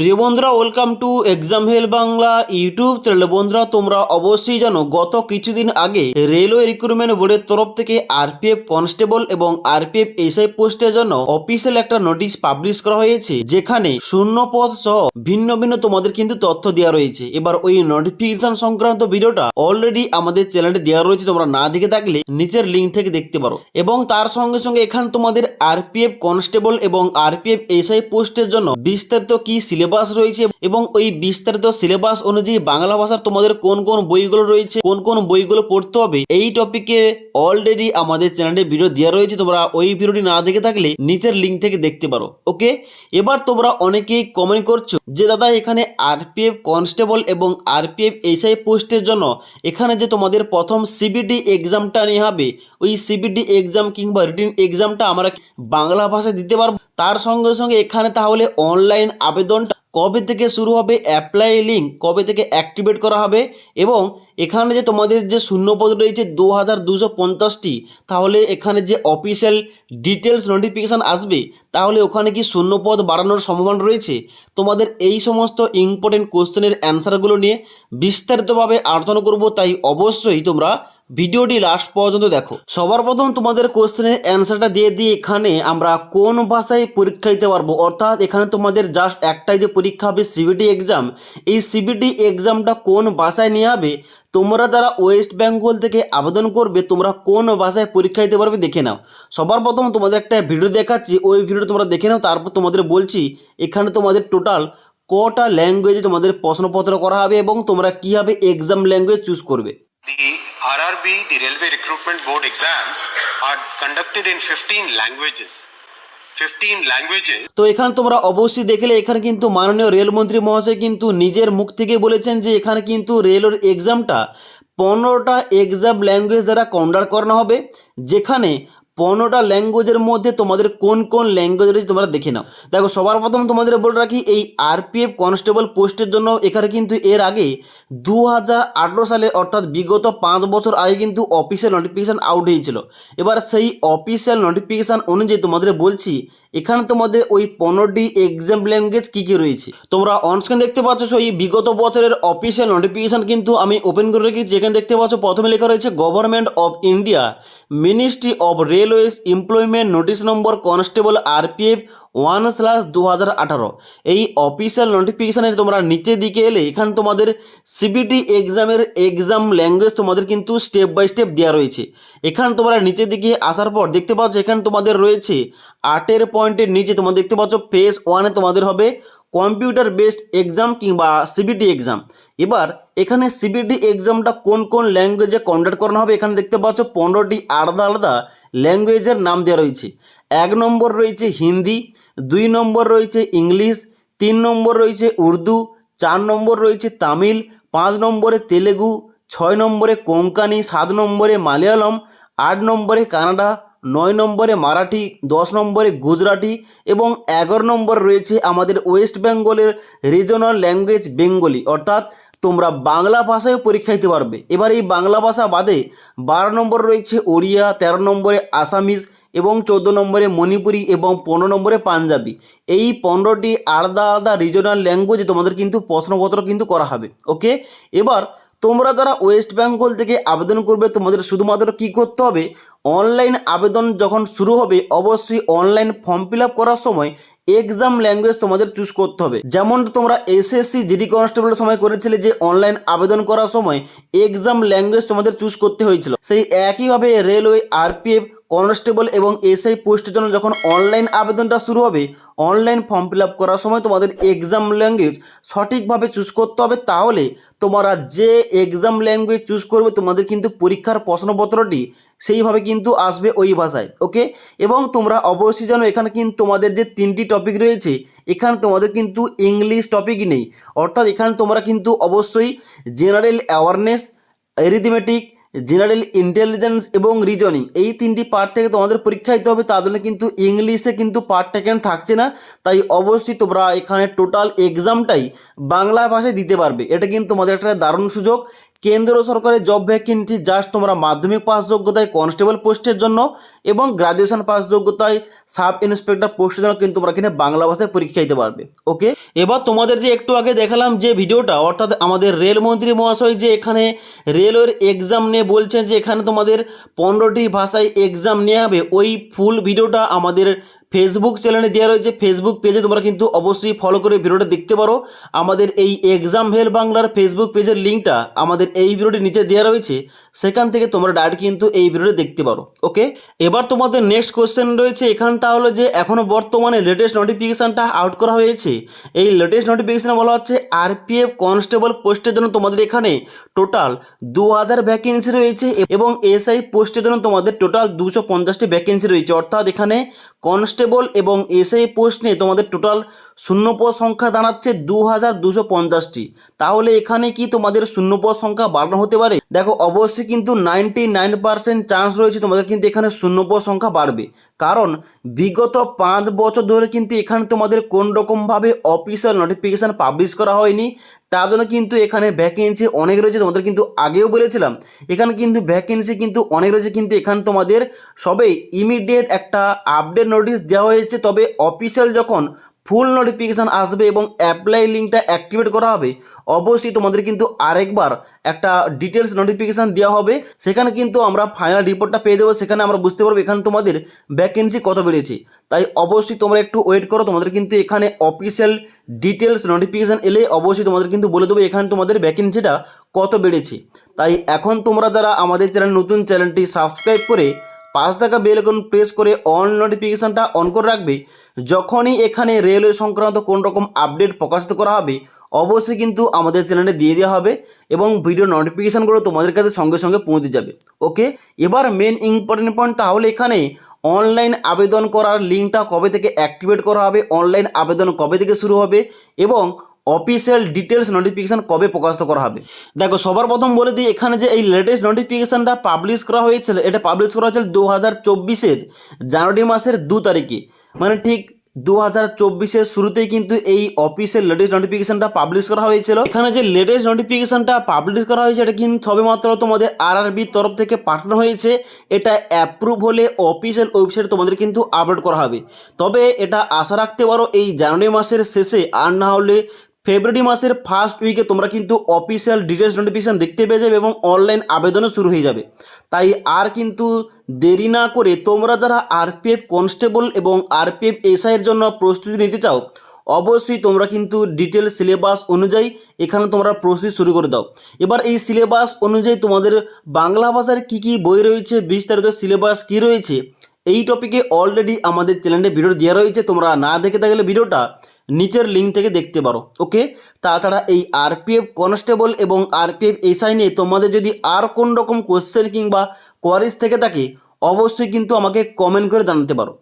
প্রিয় বন্ধুরা welcome to exam hell Bangla YouTube channel বন্ধুরা, তোমরা অবশ্যই জানো, গত কিছুদিন আগে রেলওয়ে রিক্রুটমেন্ট বোর্ডের তরফ থেকে আরপিএফ কনস্টেবল এবং আরপিএফ এসআই পোস্টের জন্য অফিসিয়াল একটা নোটিশ পাবলিশ করা হয়েছে, যেখানে শূন্য পদ সহ ভিন্ন ভিন্ন তোমাদের কিন্তু তথ্য দেওয়া রয়েছে। এবার ওই নোটিফিকেশন সংক্রান্ত ভিডিওটা অলরেডি আমাদের চ্যানেলে দেওয়া রয়েছে, তোমরা না দেখে থাকলে নিচের লিঙ্ক থেকে দেখতে পারো। এবং তার সঙ্গে সঙ্গে এখানে তোমাদের আরপিএফ কনস্টেবল এবং আরপিএফ এসআই পোস্টের জন্য বিস্তারিত কি সিলেবাস রয়েছে এবং ওই বিস্তারিত সিলেবাস অনুযায়ী বাংলা ভাষার তোমাদের কোন কোন বইগুলো রয়েছে, কোন কোন বইগুলো পড়তে হবে, এই টপিকে অলরেডি আমাদের চ্যানেলে ভিডিও দেওয়া রয়েছে। তোমরা ওই ভিডিওটি না দেখে থাকলে নিচের লিঙ্ক থেকে দেখতে পারো ওকে এবার তোমরা অনেকেই কমেন্ট করছ যে, দাদা, এখানে আরপিএফ কনস্টেবল এবং আরপিএফ এসআই পোস্টের জন্য এখানে যে তোমাদের প্রথম সিবিটি এক্সামটা নিয়ে হবে, ওই সিবিটি এক্সাম কিংবা রিটিন এক্সামটা আমরা বাংলা ভাষায় দিতে পারব? তার সঙ্গে সঙ্গে এখানে তাহলে অনলাইন আবেদনটা কবে থেকে শুরু হবে অ্যাপ্লাই লিঙ্ক কবে থেকে অ্যাক্টিভেট করা হবে এবং এখানে যে তোমাদের যে শূন্যপদ রয়েছে দু হাজার দুশো পঞ্চাশটি, তাহলে এখানে যে অফিসিয়াল ডিটেলস নোটিফিকেশান আসবে, তাহলে ওখানে কি শূন্যপদ বাড়ানোর সম্ভাবনা রয়েছে? তোমাদের এই সমস্ত ইম্পর্টেন্ট কোশ্চেনের অ্যান্সারগুলো নিয়ে বিস্তারিতভাবে আলোচনা করব, তাই অবশ্যই তোমরা ভিডিওটি লাস্ট পর্যন্ত দেখো। সবার প্রথম তোমাদের কোশ্চেনের অ্যান্সারটা দিয়ে দিয়ে এখানে আমরা কোন ভাষায় পরীক্ষা দিতে পারব? অর্থাৎ এখানে তোমাদের জাস্ট একটাই যে পরীক্ষা হবে সিবিটি এক্সাম এই সিবিটি এক্সামটা কোন ভাষায় নিয়ে হবে? তোমরা যারা ওয়েস্ট বেঙ্গল থেকে আবেদন করবে, তোমরা কোন ভাষায় পরীক্ষা দিতে পারবে দেখে নাও। সবার প্রথম তোমাদের একটা ভিডিও দেখাচ্ছি, ওই ভিডিও তোমরা দেখে নাও, তারপর তোমাদের বলছি, এখানে তোমাদের টোটাল কটা ল্যাঙ্গুয়েজে তোমাদের প্রশ্নপত্র করা হবে এবং তোমরা কীভাবে এক্সাম ল্যাঙ্গুয়েজ চুজ করবে। RRB, the Railway Recruitment Board exams are conducted in 15 languages. 15 languages. তো এখানে তোমরা অবশ্যই দেখলে এখানে কিন্তু মাননীয় রেলমন্ত্রী মহাশয় কিন্তু নিজের মুখ থেকে বলেছেন যে এখানে কিন্তু রেলের এক্সামটা পনেরোটা এক্সাম ল্যাঙ্গুয়েজ দ্বারা কন্ডাক্ট করানো হবে যেখানে পনেরোটা ল্যাঙ্গুয়েজের মধ্যে তোমাদের কোন কোন ল্যাঙ্গুয়েজ রয়েছে তোমরা দেখে নাও। দেখো, সবার প্রথম তোমাদের বলে রাখি, এই আরপিএফ কনস্টেবল পোস্টের জন্য এখানে কিন্তু এর আগে দু হাজার আঠেরো সালে, অর্থাৎ বিগত পাঁচ বছর আগে কিন্তু অফিসিয়াল নোটিফিকেশান আউট হয়েছিল। এবার সেই অফিসিয়াল নোটিফিকেশান অনুযায়ী তোমাদের বলছি এখানে তোমাদের ওই পনেরোটি এক্সাম ল্যাঙ্গুয়েজ কী কী রয়েছে? তোমরা অনস্ক্রিন দেখতে পাচ্ছ এই বিগত বছরের অফিসিয়াল নোটিফিকেশান কিন্তু আমি ওপেন করে রেখেছি। যেখানে দেখতে পাচ্ছ, প্রথমে লেখা রয়েছে government of India ministry of railways employment notice number constable RPF one slash দু হাজার আঠারো এই অফিসিয়াল নোটিফিকেশানের তোমরা নিচের দিকে এলে এখানে তোমাদের সিবিটি এক্সামের এক্সাম ল্যাঙ্গুয়েজ তোমাদের কিন্তু স্টেপ বাই স্টেপ দেওয়া রয়েছে। এখানে তোমরা নিচে দিকে আসার পর দেখতে পাচ্ছ এখানে তোমাদের রয়েছে আটের পয়েন্টের নিচে তোমরা দেখতে পাচ্ছ ফেস ওয়ানে তোমাদের হবে কম্পিউটার বেসড এক্সাম কিংবা সিবিটি এক্সাম এবার এখানে সিবিটি এক্সামটা কোন কোন ল্যাঙ্গুয়েজে কন্ডাক্ট করানো হবে এখানে দেখতে পাচ্ছ পনেরোটি আলাদা আলাদা ল্যাঙ্গুয়েজের নাম দেওয়া রয়েছে। এক নম্বর রয়েছে হিন্দি, দুই নম্বর রয়েছে ইংলিশ, তিন নম্বর রয়েছে উর্দু, চার নম্বর রয়েছে তামিল, পাঁচ নম্বরে তেলেগু, ছয় নম্বরে কোঙ্কানি, সাত নম্বরে মালয়ালম, আট নম্বরে কানাডা, নয় নম্বরে মারাঠি, দশ নম্বরে গুজরাটি এবং এগারো নম্বর রয়েছে আমাদের ওয়েস্ট বেঙ্গলের রিজনাল ল্যাঙ্গুয়েজ বেঙ্গলি। অর্থাৎ তোমরা বাংলা ভাষায় পরীক্ষা দিতে পারবে। এবার এই বাংলা ভাষা বাদে বারো নম্বর রয়েছে ওড়িয়া, তেরো নম্বরে আসামিজ এবং চোদ্দ নম্বরে মণিপুরি এবং পনেরো নম্বরে পাঞ্জাবি। এই পনেরোটি আলাদা আলাদা রিজনাল ল্যাঙ্গুয়েজে তোমাদের কিন্তু প্রশ্নপত্র কিন্তু করা হবে ওকে এবার তোমরা যারা ওয়েস্ট বেঙ্গল থেকে আবেদন করবে, তোমাদের শুধুমাত্র কী করতে হবে? অনলাইন আবেদন যখন শুরু হবে, অবশ্যই অনলাইন ফর্ম ফিল করার সময় এক্সাম ল্যাঙ্গুয়েজ তোমাদের চুজ করতে হবে। যেমন তোমরা এসএসসি জিডি কনস্টেবলের সময় করেছিলে যে অনলাইন আবেদন করার সময় এক্সাম ল্যাঙ্গুয়েজ তোমাদের চুজ করতে হয়েছিল। সেই একইভাবে রেলওয়ে আরপিএফ কনস্টেবল এবং এসআই পোস্টের জন্য যখন অনলাইন আবেদনটা শুরু হবে, অনলাইন ফর্ম ফিল আপ করার সময় তোমাদের এক্সাম ল্যাঙ্গুয়েজ সঠিকভাবে চুজ করতে হবে তাহলে তোমরা যে এক্সাম ল্যাঙ্গুয়েজ চুজ করবে তোমাদের কিন্তু পরীক্ষার প্রশ্নপত্রটি সেইভাবে কিন্তু আসবে ওই ভাষায় ওকে এবং তোমরা অবশ্যই জানো এখানে কিন্তু তোমাদের যে তিনটি টপিক রয়েছে, এখানে তোমাদের কিন্তু ইংলিশ টপিকই নেই। অর্থাৎ এখানে তোমরা কিন্তু অবশ্যই general awareness arithmetic general intelligence এবং রিজনিং, এই তিনটি পার্ট থেকে তোমাদের পরীক্ষা দিতে হবে। তার জন্য কিন্তু ইংলিশে কিন্তু পার্টটা এখানে থাকছে না? তাই অবশ্যই তোমরা এখানে টোটাল এক্সামটাই বাংলা ভাষায় দিতে পারবে। এটা কিন্তু তোমাদের একটা দারুণ সুযোগ। কেন্দ্র সরকারের জব ভ্যাকেন্সি জাস্ট তোমরা মাধ্যমিক পাস যোগ্যতায় কনস্টেবল পোস্টের জন্য এবং গ্রাজুয়েশন পাস যোগ্যতায় সাব ইন্সপেক্টর পোস্টের জন্য কিন্তু তোমরা এখানে বাংলা ভাষায় পরীক্ষা দিতে পারবে ওকে এবার তোমাদের যে একটু আগে দেখালাম যে ভিডিওটা, অর্থাৎ আমাদের রেলমন্ত্রী মহাশয় যে এখানে রেলওয়ের এক্সাম নিয়ে বলছেন যে এখানে তোমাদের পনেরোটি ভাষায় এক্সাম নেওয়া হবে, ওই ফুল ভিডিওটা আমাদের ফেসবুক চ্যানেলে দেওয়া রয়েছে। ফেসবুক পেজে তোমরা কিন্তু অবশ্যই ফলো করে ভিডিওটা দেখতে পারো। আমাদের এই এক্সাম ভেল বাংলার ফেসবুক পেজের লিঙ্কটা আমাদের এই ভিডিওটির নিচে দেওয়া রয়েছে। সেখান থেকে তোমরা ডাইরেক্ট কিন্তু এই ভিডিওটা দেখতে পারো। ওকে এবার তোমাদের নেক্সট কোশ্চেন রয়েছে। এখানটা হলো যে এখনও বর্তমানে লেটেস্ট নোটিফিকেশানটা আউট করা হয়েছে। এই লেটেস্ট নোটিফিকেশানে বলা হচ্ছে আরপিএফ কনস্টেবল পোস্টের জন্য তোমাদের এখানে টোটাল দু হাজার ভ্যাকেন্সি রয়েছে এবং এসআই পোস্টের জন্য তোমাদের টোটাল দুশো পঞ্চাশটি ভ্যাকেন্সি রয়েছে। অর্থাৎ এখানে কনস্টেবল এবং এসআই পোস্ট নিয়ে তোমাদের টোটাল শূন্যপদ সংখ্যা দাঁড়াচ্ছে দু হাজার দুশো পঞ্চাশটি। তাহলে এখানে কি তোমাদের শূন্যপদ সংখ্যা বাড়ানো হতে পারে? দেখো, অবশ্যই কিন্তু নাইনটি নাইন পার্সেন্ট চান্স রয়েছে তোমাদের কিন্তু এখানে শূন্যপদ সংখ্যা বাড়বে। কারণ, বিগত পাঁচ বছর ধরে কিন্তু এখানে তোমাদের কোন রকমভাবে অফিসিয়াল নোটিফিকেশান পাবলিশ করা হয়নি। তার জন্য কিন্তু এখানে ভ্যাকেন্সি অনেক রয়েছে, তোমাদের কিন্তু আগেও বলেছিলাম। এখানে কিন্তু ভ্যাকেন্সি কিন্তু অনেক রয়েছে, কিন্তু এখানে তোমাদের সবে ইমিডিয়েট একটা আপডেট নোটিশ দেওয়া হয়েছে। তবে অফিসিয়াল যখন ফুল নোটিফিকেশান আসবে এবং অ্যাপ্লাই লিঙ্কটা অ্যাক্টিভেট করা হবে, অবশ্যই তোমাদের কিন্তু আরেকবার একটা ডিটেলস নোটিফিকেশান দেওয়া হবে। সেখানে কিন্তু আমরা ফাইনাল রিপোর্টটা পেয়ে যাব, সেখানে আমরা বুঝতে পারব এখানে তোমাদের ভ্যাকেন্সি কত বেড়েছে। তাই অবশ্যই তোমরা একটু ওয়েট করো, তোমাদের কিন্তু এখানে অফিসিয়াল ডিটেলস নোটিফিকেশান এলে অবশ্যই তোমাদের কিন্তু বলে দেবো এখানে তোমাদের ভ্যাকেন্সিটা কত বেড়েছে। তাই এখন তোমরা যারা আমাদের চ্যানেল নতুন চ্যানেলটি সাবস্ক্রাইব করে পাঁচ টাকা বেল আইকন প্রেস করে অন নোটিফিকেশানটা অন করে রাখবে। যখনই এখানে রেলওয়ে সংক্রান্ত কোন রকম আপডেট প্রকাশিত করা হবে, অবশ্যই কিন্তু আমাদের চ্যানেলে দিয়ে দেওয়া হবে এবং ভিডিও নোটিফিকেশানগুলো তোমাদের কাছে সঙ্গে সঙ্গে পৌঁছে যাবে। ওকে? এবার মেন ইম্পর্টেন্ট পয়েন্ট তাহলে এখানে অনলাইন আবেদন করার লিঙ্কটা কবে থেকে অ্যাক্টিভেট করা হবে অনলাইন আবেদন কবে থেকে শুরু হবে এবং অফিসিয়াল ডিটেলস নোটিফিকেশান কবে প্রকাশিত করা হবে? দেখো, সবার প্রথম বলে দিই, এখানে যে এই লেটেস্ট নোটিফিকেশানটা পাবলিশ করা হয়েছিল, এটা পাবলিশ করা হয়েছিল দু হাজার চব্বিশের জানুয়ারি মাসের দু তারিখে। মানে ঠিক দু হাজার চব্বিশের শুরুতেই কিন্তু এই অফিসের লেটেস্ট নোটিফিকেশানটা পাবলিশ করা হয়েছিল। এখানে যে লেটেস্ট নোটিফিকেশানটা পাবলিশ করা হয়েছে, এটা কিন্তু সবেমাত্র তোমাদের আরআরবির তরফ থেকে পাঠানো হয়েছে। এটা অ্যাপ্রুভ হলে অফিসিয়াল ওয়েবসাইট তোমাদের কিন্তু আপলোড করা হবে। তবে এটা আশা রাখতে পারো, এই জানুয়ারি মাসের শেষে আর না হলে ফেব্রুয়ারি মাসের ফার্স্ট উইকে তোমরা কিন্তু অফিসিয়াল ডিটেলস নোটিফিকেশান দেখতে পেয়ে যাবে এবং অনলাইন আবেদনও শুরু হয়ে যাবে। তাই আর কিন্তু দেরি না করে তোমরা যারা আরপিএফ কনস্টেবল এবং আরপিএফ এসআইয়ের জন্য প্রস্তুতি নিতে চাও, অবশ্যই তোমরা কিন্তু ডিটেল সিলেবাস অনুযায়ী এখানে তোমরা প্রস্তুতি শুরু করে দাও। এবার এই সিলেবাস অনুযায়ী তোমাদের বাংলা ভাষার কী কী বই রয়েছে, বিস্তারিত সিলেবাস কী রয়েছে, এই টপিকে অলরেডি আমাদের চ্যানেলে ভিডিও দেওয়া রয়েছে। তোমরা না দেখে থাকলে ভিডিওটা নিচের লিঙ্ক থেকে দেখতে পারো ওকে তাছাড়া এই আরপিএফ কনস্টেবল এবং আরপিএফ এসআই নিয়ে তোমাদের যদি আর কোন রকম কোশ্চেন কিংবা কোয়ারিজ থেকে থাকে, অবশ্যই কিন্তু আমাকে কমেন্ট করে জানাতে পারো।